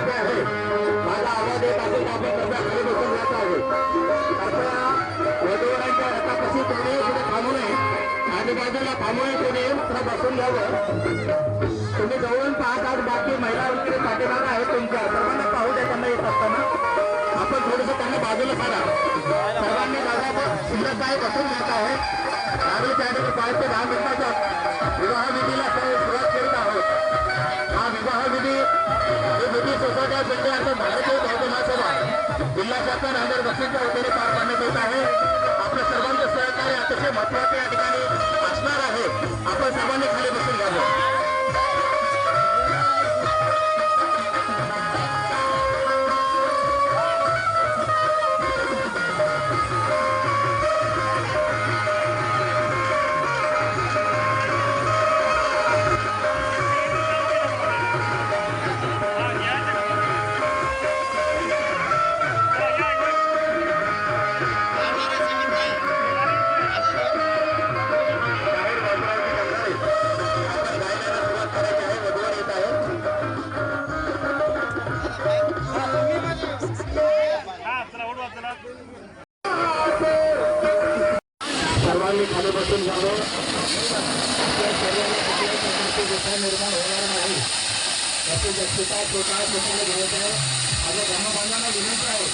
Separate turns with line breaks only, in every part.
माझा आवाज येत तर आपण बसून जात आहे बसून घ्यावं तुम्ही जवळून पाहत आहात बाकी महिला वगैरे आहेत तुमच्या सर्वांना पाहू द्या त्यांना येत असताना आपण थोडंसं त्यांना बाजूला काढा सर्वांनी दादा सुंदर काय बसून घेत आहे. त्या ठिकाणी खाली बसून घ्यावं आपल्या शरीराला कुठल्याही प्रकारचे व्यथा निर्माण होणार नाही. याची दक्षता स्वतः स्वतःला घ्यायचं आहे माझ्या ग्रामबांधांना विनंती आहे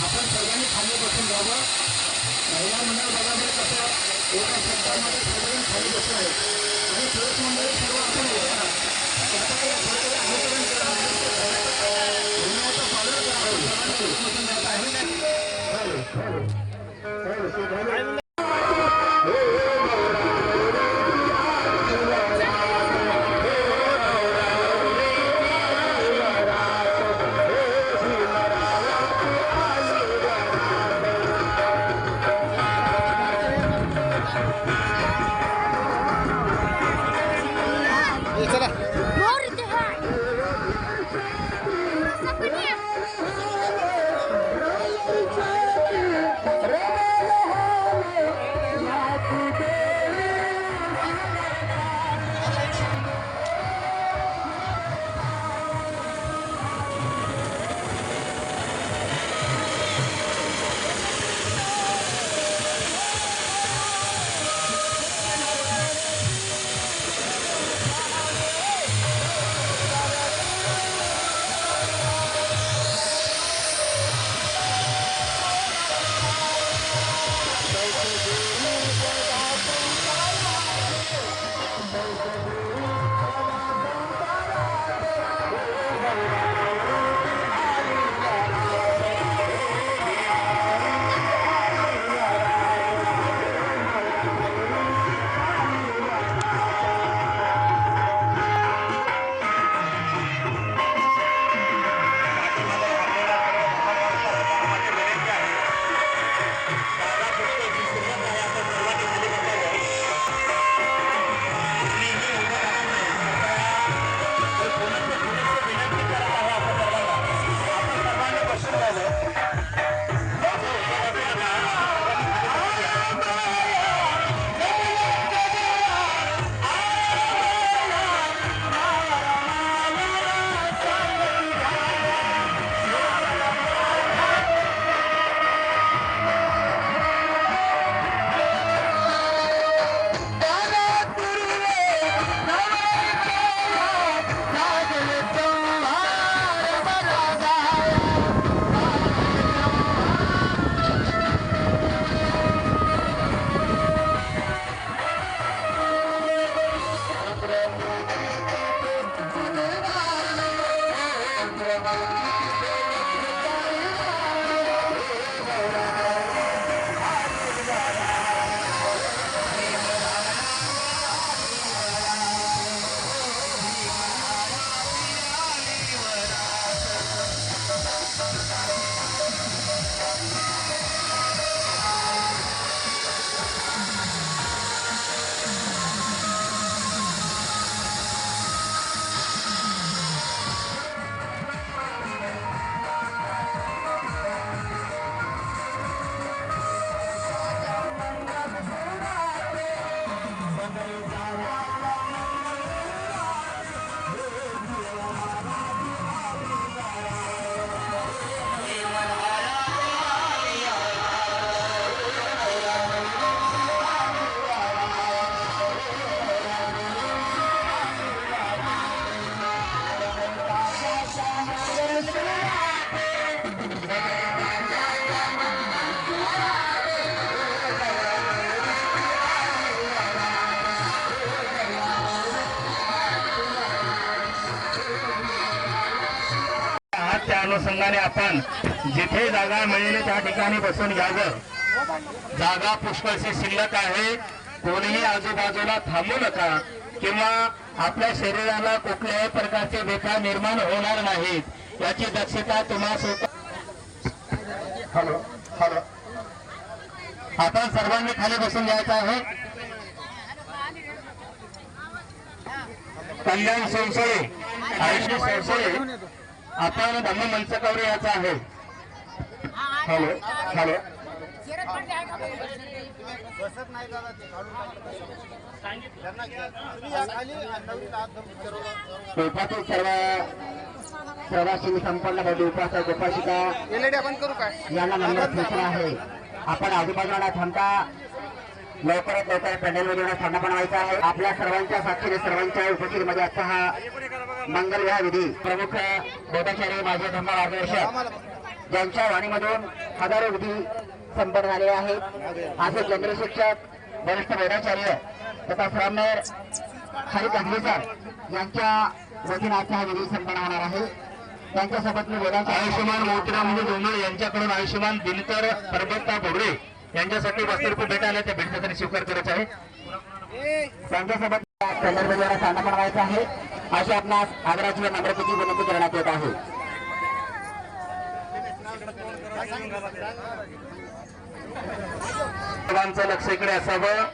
आपण सर्वांनी खाली बसून घ्यावं महिला मंडळ बघामध्ये कसं एका शब्दामध्ये सगळ्यांनी खाली बसून आहे आणि पुरुष मंडळी सर्व आपण होता
Thank you.
अनुषंगाने आपण जिथे जागा मिळेल त्या ठिकाणी बसून घ्यावं. जागा पुष्कळशी शिल्लक आहे. कोणीही आजूबाजूला थांबू नका किंवा आपल्या शरीराला कुठल्याही प्रकारचे व्यथा निर्माण होणार नाहीत. याची दक्षता तुम्हा हॅलो हॅलो. आपण सर्वांनी खाली बसून घ्यायचं आहे. कल्याण सोनसळे आयुष्य सोनसळे आपण धम्म मंचकावर यायचं आहे. Hello hello.
बसत नाही दादा ते काढून
सर्व प्रवासी संपन्न बंधू उपासक उपासिका
एलईडी आपण करू काय?
यांना नंबर सूचना आहे. आपण आजूबाजूला थांबता. लवकरात लवकर पॅन्डलमध्ये थांबा बनवायचा आहे. आपल्या सर्वांच्या साक्षीने सर्वांच्या उपस्थितीमध्ये आजचा हा मंगल विवाह विधी प्रमुख बोधाचार्य माझे धम्मा मार्गदर्शक ज्यांच्या वाणीमधून हजारो विधी संपन्न झाले आहेत. असे केंद्र शिक्षक वरिष्ठ बोधाचार्य तथा श्रामनेर हरित अग्निसर यांच्या वतीने आजचा हा विधी संपन्न होणार आहे. त्यांच्यासोबत मी बोलायचं आयुष्यमान मोतीराम डोंगरे यांच्याकडून आयुष्यमान दिनकर परबत्ता बोर्डे यांच्यासाठी वस्तू रुपये भेट आल्या त्या त्यांनी स्वीकार करायचा आहे. त्यांच्यासोबत संदर्भाद्वारा सामना बनवायचा आहे. अशी आपणास आदराची व नम्रतेची विनंती करण्यात येत आहे. सर्वांचं लक्ष इकडे असावं.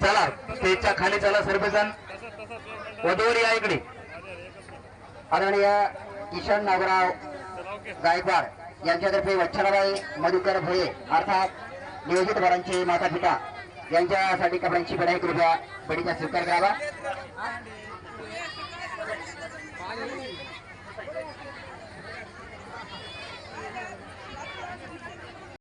चला स्टेजच्या खाली चला सर्वजण. वधूवर या इकडे. आदरणीय किशन नागराव गायकवाड यांच्यातर्फे वच्छराबाई मधुकर भोये अर्थात नियोजित वरांचे माता पिता यांच्यासाठी कपड्यांची बढाई कृपया बडीचा स्वीकार करावा.